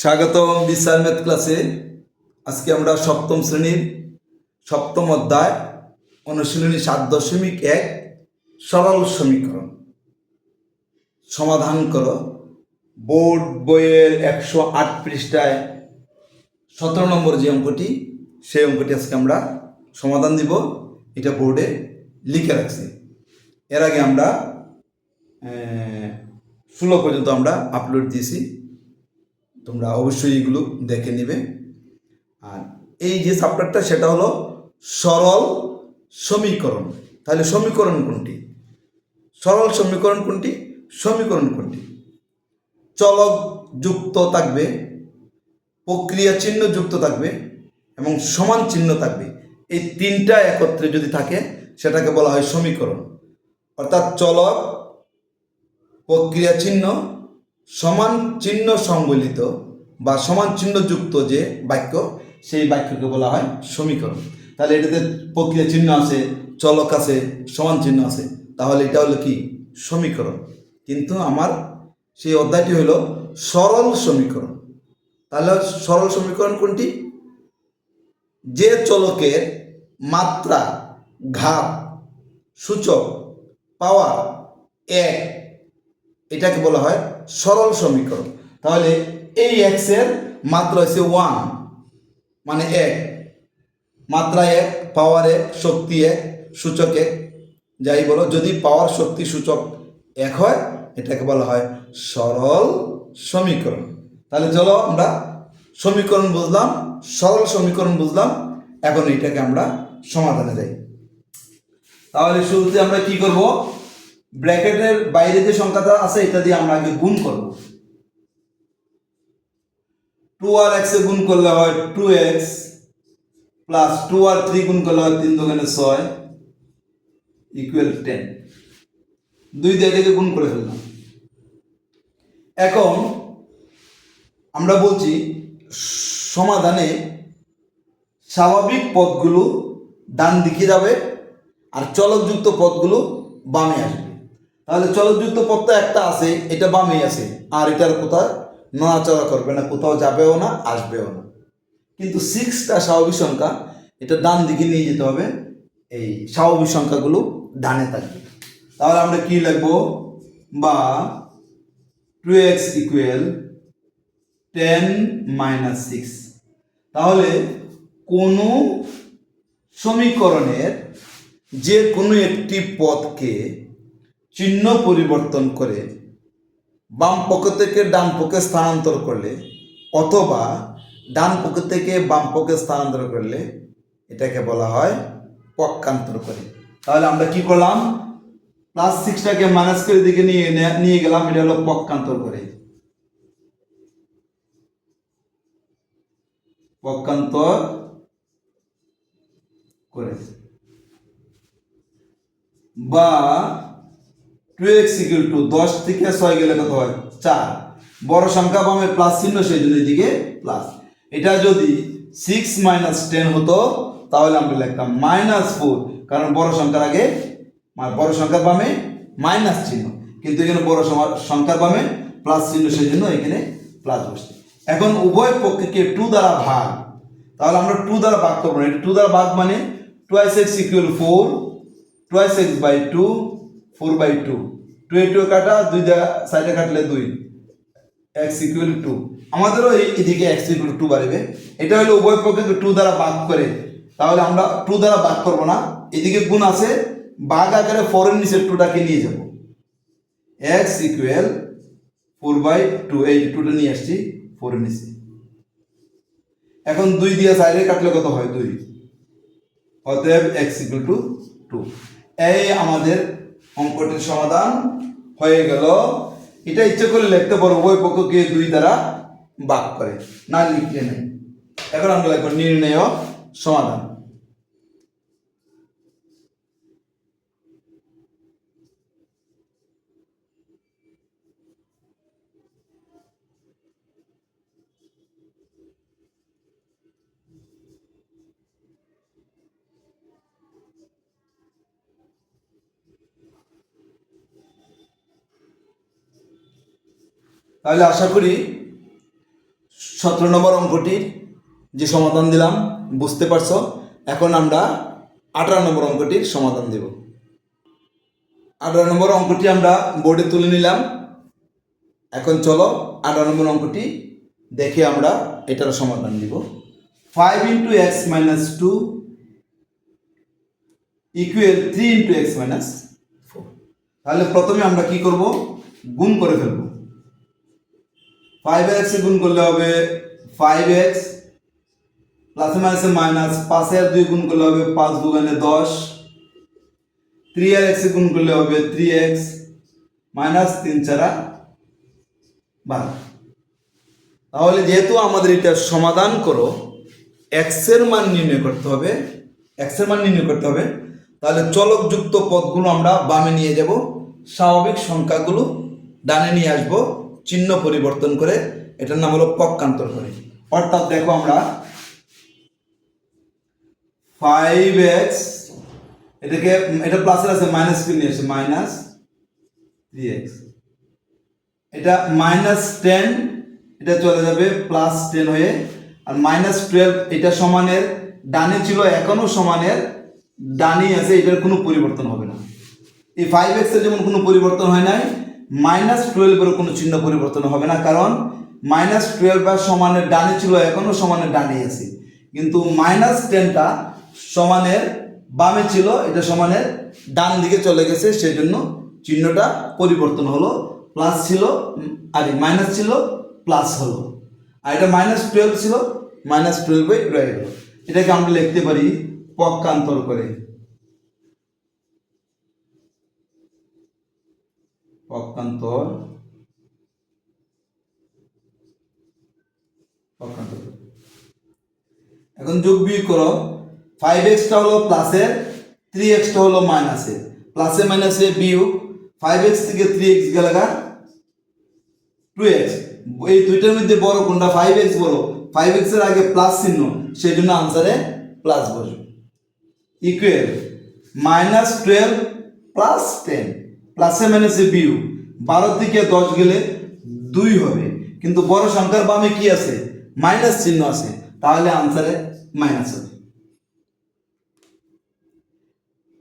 স্বাগতম বিশাল ম্যাথ ক্লাসে। আজকে আমরা সপ্তম শ্রেণির সপ্তম অধ্যায়, অনুশীলনী সাত দশমিক এক, সরল সমীকরণ। সমাধান করো। বোর্ড বইয়ের একশো আট পৃষ্ঠায় সতেরো নম্বর যে অঙ্কটি, সেই অঙ্কটি আজকে আমরা সমাধান দিব। এটা বোর্ডে লিখে রাখছি। এর আগে আমরা ষোলো পর্যন্ত আমরা আপলোড দিয়েছি। তোমরা অবশ্যই এগুলো দেখে নেবে। আর এই যে চ্যাপ্টারটা সেটা হলো সরল সমীকরণ। তাহলে সমীকরণ কোনটি? সরল সমীকরণ কোনটি? সমীকরণ কোনটি? চলক যুক্ত থাকবে, প্রক্রিয়া চিহ্ন যুক্ত থাকবে এবং সমান চিহ্ন থাকবে। এই তিনটা একত্রে যদি থাকে, সেটাকে বলা হয় সমীকরণ। অর্থাৎ চলক, প্রক্রিয়া চিহ্ন সমান চিহ্ন সংবলিত বা সমান চিহ্নযুক্ত যে বাক্য, সেই বাক্যকে বলা হয় সমীকরণ। তাহলে এটাতে প্রক্রিয়া চিহ্ন আছে, চলক আছে, সমান চিহ্ন আছে। তাহলে এটা হলো কি? সমীকরণ। কিন্তু আমার সেই অধ্যায়টি হলো সরল সমীকরণ। তাহলে সরল সমীকরণ কোনটি? যে চলকের মাত্রা, ঘাত, সূচক, পাওয়ার এক, এটাকে বলা হয় সরল সমীকরণ। তাহলে এই এক্সের মাত্রা হচ্ছে ওয়ান মানে এক। মাত্রা এক পাওয়ার এক, শক্তি এক, সূচক এক। যাই বলো, যদি পাওয়ার শক্তি, সূচক এক হয়, এটাকে বলা হয় সরল সমীকরণ। তাহলে চলো আমরা সমীকরণ বুঝলাম, সরল সমীকরণ বুঝলাম। এখন এটাকে আমরা সমাধানে যাই। তাহলে শুরুতে আমরা কি করব? ব্র্যাকেটের বাইরে যে সংখ্যাটা আছে, এটা দিয়ে আমরা আগে গুণ করব। টু আর এক্স গুণ করলে হয় টু এক্স প্লাস টু আর থ্রি গুণ করলে হয় তিন দোকানে ছয় ইকুয়াল টেন দুই দিয়ে এটাকে গুণ করে ফেললাম। এখন আমরা বলছি সমাধানে স্বাভাবিক পদগুলো ডান দিকে যাবে আর চলকযুক্ত পদগুলো বামে আসবে। তাহলে চলকযুক্ত পদটা একটা আছে, এটা বামেই আছে। আর এটার কোথাও নড়াচড়া করবে না, কোথাও যাবেও না, আসবেও না। কিন্তু সিক্সটা স্বাভাবিক সংখ্যা, এটা ডান দিকে নিয়ে যেতে হবে। এই স্বাভাবিক সংখ্যাগুলো ডানে থাকবে। তাহলে আমরা কি লিখব? বা two x equal ten minus six তাহলে কোনো সমীকরণের যে কোনো একটি পদকে চিহ্ন পরিবর্তন করে বাম পক্ষ থেকে ডান পক্ষে স্থানান্তর করলে অথবা ডান পক্ষ থেকে বাম পক্ষে স্থানান্তর করলে এটাকে বলা হয় পক্ষান্তর করে। তাহলে আমরা কি করলাম? প্লাস সিক্সটাকে মাইনাস করে দিকে নিয়ে নিয়ে গেলাম, এটা হলো পক্ষান্তর করে। পক্ষান্তর করে। বা টু এক্স ইকুয়াল টু দশ থেকে ছয় গেলে কত হয়? চার। বড় সংখ্যা বামে প্লাস চিহ্ন সেই জন্য এদিকে প্লাস। এটা যদি সিক্স মাইনাস টেন হতো, তাহলে আমরা লিখতাম মাইনাস ফোর কারণ বড় সংখ্যার আগে বড় সংখ্যার বামে মাইনাস চিহ্ন। কিন্তু এখানে বড় সংখ্যা- সংখ্যার বামে প্লাস চিহ্ন সেই জন্য এখানে প্লাস বসছে। এখন উভয় পক্ষকে টু দ্বারা ভাগ। তাহলে আমরা টু দ্বারা ভাগ করব না। এটা টু দ্বারা ভাগ মানে twice x equal four twice x by two four by two. Two A two কাটা, দুই সাইডে কাটলে দুই। এক্স ইকুয়াল টু আমাদেরও এদিকে এক্স ইকুয়াল টু বাড়বে। এটা হলো উভয় পক্ষকে টু দ্বারা ভাগ করে। তাহলে আমরা টু দ্বারা ভাগ করব না। এদিকে গুণ আছে, ভাগ আকারে ফোরের নিচে টুটাকে নিয়ে যাব। X equal four by two এই টুটা নিয়ে আসছি ফোরের নিচে। এখন দুই দিয়ে সাইডে কাটলে কত হয়? দুই। অতএব এক্স ইকুয়াল টু টু এই আমাদের অঙ্কটির সমাধান হয়ে গেল। এটা ইচ্ছে করে লিখতে পারো, উভয় পক্ষকে দুই দ্বারা বাক করে। না লিখলে নেই। এখন আমরা লিখব নির্ণয় সমাধান। তাহলে আশা করি সতেরো নম্বর অঙ্কটির যে সমাধান দিলাম, বুঝতে পারছ? এখন আমরা আঠারো নম্বর অঙ্কটির সমাধান দেব। আঠারো নম্বর অঙ্কটি আমরা বোর্ডে তুলে নিলাম। এখন চলো আঠারো নম্বর অঙ্কটি দেখে আমরা এটার সমাধান দিব five into x minus two equal three into x minus four তাহলে প্রথমে আমরা কি করব? গুণ করে ফেলব। ফাইভ এক্স গুণ করলে হবে ফাইভ এক্স প্লাসে মাইনাসে মাইনাস পাঁচে আর দুই গুণ করলে হবে পাঁচ দুগানে দশ থ্রি আর এক্স গুণ করলে হবে থ্রি এক্স মাইনাস তিন চারা বারো। তাহলে যেহেতু আমাদের এটা সমাধান করো এক্সের মান নির্ণয় করতে হবে এক্সের মান নির্ণয় করতে হবে, তাহলে চলকযুক্ত পদগুলো আমরা বামে নিয়ে যাব, স্বাভাবিক সংখ্যাগুলো ডানে নিয়ে আসব। চিহ্ন পরিবর্তন করে এটার নাম হলো পক্ষান্তর করে অর্থাৎ দেখো আমরা ফাইভ এক্স এটাকে, এটা প্লাসের আছে মাইনাস কি নিয়ে মাইনাস থ্রি এক্স এটা মাইনাস টেন এটা চলে যাবে প্লাস টেন হয়ে, আর মাইনাস টুয়েলভ এটা সমানের, ডানে ছিল, এখনও সমানের, ডানেই আছে, এটার কোনো পরিবর্তন হবে না। এই ফাইভ এক্সের যেমন কোনো পরিবর্তন হয় নাই মাইনাস টুয়েলভেরও কোনো চিহ্ন পরিবর্তন হবে না, কারণ মাইনাস টুয়েলভ আর সমানের ডানে ছিল এখনও সমানের ডানেই আছে। কিন্তু মাইনাস টেনটা সমানের বামে ছিল, এটা সমানের ডান দিকে চলে গেছে সেই জন্য চিহ্নটা পরিবর্তন হলো প্লাস ছিল আরে মাইনাস ছিল প্লাস হলো। আর এটা মাইনাস টুয়েলভ ছিল মাইনাস টুয়েলভে রয়ে গেল। এটাকে আমরা লিখতে পারি পক্ষান্তর করে। পক্ষান্তর পক্ষান্তর। এখন যোগ বিয়োগ করো। ফাইভ এক্সটা হলো প্লাসের থ্রি এক্সটা হলো মাইনাসের প্লাসে মাইনাসে বিয়োগ ফাইভ এক্স থেকে থ্রি এক্স গেলাগা টু এক্স এই দুইটার মধ্যে বড় কোনটা? ফাইভ এক্স বড়। ফাইভ এক্সের আগে প্লাস চিহ্ন, সেই জন্য আনসারে প্লাস বসবে। Equal minus twelve plus ten প্লাসে মাইনাসে বিয়োগ বারো থেকে দশ গেলে দুই হবে। কিন্তু বড় সংখ্যার বামে কি আছে? মাইনাস চিহ্ন আছে। তাহলে আনসারে মাইনাস হবে।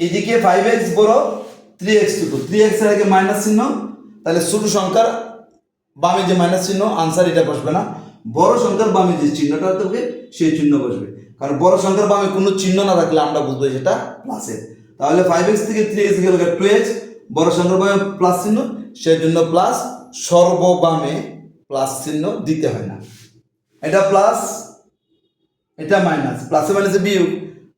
এদিকে ফাইভ এক্স বড় থ্রি এক্স ছোট। থ্রি এক্সের আগে মাইনাস চিহ্ন। তাহলে ছোট সংখ্যার বামে যে মাইনাস চিহ্ন আনসার এটা বসবে না। বড় সংখ্যার বামে যে চিহ্নটা থাকবে, সেই চিহ্ন বসবে। কারণ বড় সংখ্যার বামে কোনো চিহ্ন না থাকলে আমরা বুঝব সেটা প্লাসের তাহলে ফাইভ এক্স থেকে থ্রি এক্স গেলে টু এক্স বড় সংখ্যার বামে প্লাস চিহ্ন সেই জন্য প্লাস সর্ববামে প্লাস চিহ্ন দিতে হয় না। এটা প্লাস, এটা মাইনাস। প্লাসে মাইনাসে বিয়োগ।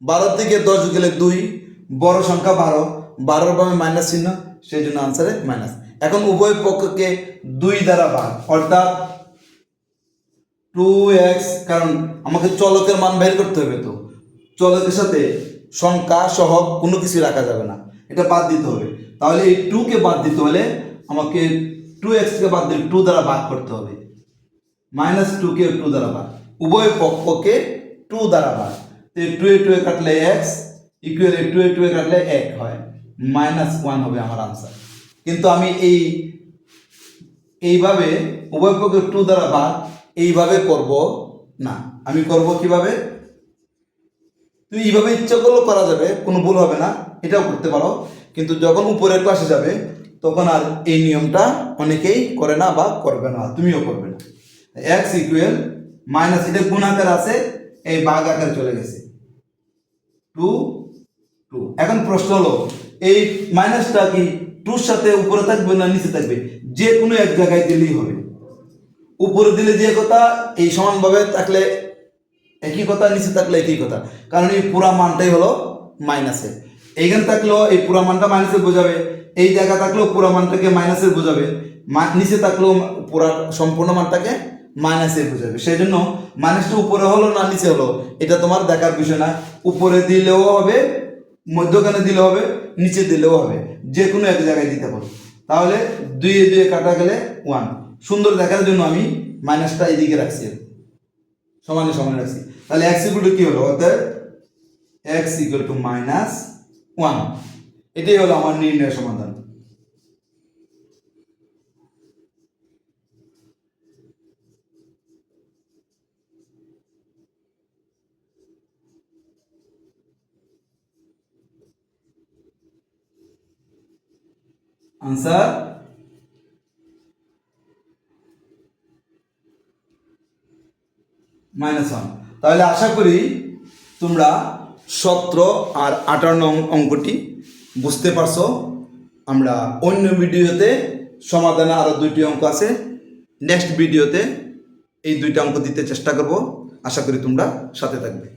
বারো থেকে দশ গেলে দুই, বড় সংখ্যা বারো। বারোর বামে মাইনাস চিহ্ন সেই জন্য আনসারে মাইনাস। এখন উভয় পক্ষকে দুই দ্বারা ভাগ। অর্থাৎ টু এক্স কারণ আমাকে চলকের মান বের করতে হবে তো। চলকের সাথে সংখ্যা সহ কোনো কিছু রাখা যাবে না। এটা বাদ দিতে হবে। তাহলে এই টুকে বাদ দিতে হলে আমাকে টু এক্সকে বাদ দিয়ে টু দ্বারা ভাগ করতে হবে। মাইনাস টুকে টু দ্বারা ভাগ। উভয় পক্ষকে টু দ্বারা ভাগ। টু এ টু এ কাটলে এক্স ইকুয়াল টু এ টু এ কাটলে এক হয়। মাইনাস ওয়ান হবে আমার আনসার কিন্তু আমি এই, এইভাবে উভয় পক্ষে টু দ্বারা ভাগ এইভাবে করব না। আমি করব কীভাবে? তুই এইভাবে ইচ্ছা করলেও করা যাবে, কোনো ভুল হবে না। এটাও করতে পারো। কিন্তু যখন উপরের ক্লাসে যাবে, তখন আর এই নিয়মটা অনেকেই করে না বা করবে না, তুমিও করবে না। এক্স ইকুয়াল মাইনাস এটা গুণ আকার আছে, এই বাঘ আকার চলে গেছে। টু টু এখন প্রশ্ন হলো, এই মাইনাসটা কি টুর সাথে উপরে থাকবে না নিচে থাকবে? যে কোনো এক জায়গায় দিলেই হবে। উপরে দিলে যে কথা, এই সমানভাবে থাকলে একই কথা, নিচে থাকলে একই কথা। কারণ এই পুরা মানটাই হলো মাইনাসে এইখানে থাকলেও এই পুরা মানটা মাইনাসে বোঝাবে, এই জায়গা থাকলেও পুরা মানটাকে মাইনাসে বোঝাবে নিচে থাকলেও পুরা সম্পূর্ণ মানটাকে মাইনাসে বোঝাবে। সেই জন্য মাইনাসটা উপরে হলো না নিচে হলো? এটা তোমার দেখার বিষয় না। উপরে দিলেও হবে, মধ্যখানে দিলেও হবে, নিচে দিলেও হবে। যে কোনো এক জায়গায় দিতে পারো। তাহলে দুইয়ে দুয়ে কাটা গেলে ওয়ান সুন্দর দেখার জন্য আমি মাইনাসটা এদিকে রাখছি। সমানে সমানে রাখছি। তাহলে এক্স ইকুয়াল টু কি হলো? অর্থাৎ x equal two minus one এটাই হলো আমার নির্ণয় সমাধান। আনসার মাইনাস ওয়ান তাহলে আশা করি তোমরা সতেরো আর আটান্ন অঙ্কটি বুঝতে পারছ? আমরা অন্য ভিডিওতে সমাধানে আরও দুইটি অঙ্ক আছে। নেক্সট ভিডিওতে এই দুইটা অঙ্ক দিতে চেষ্টা করব। আশা করি তোমরা সাথে থাকবে।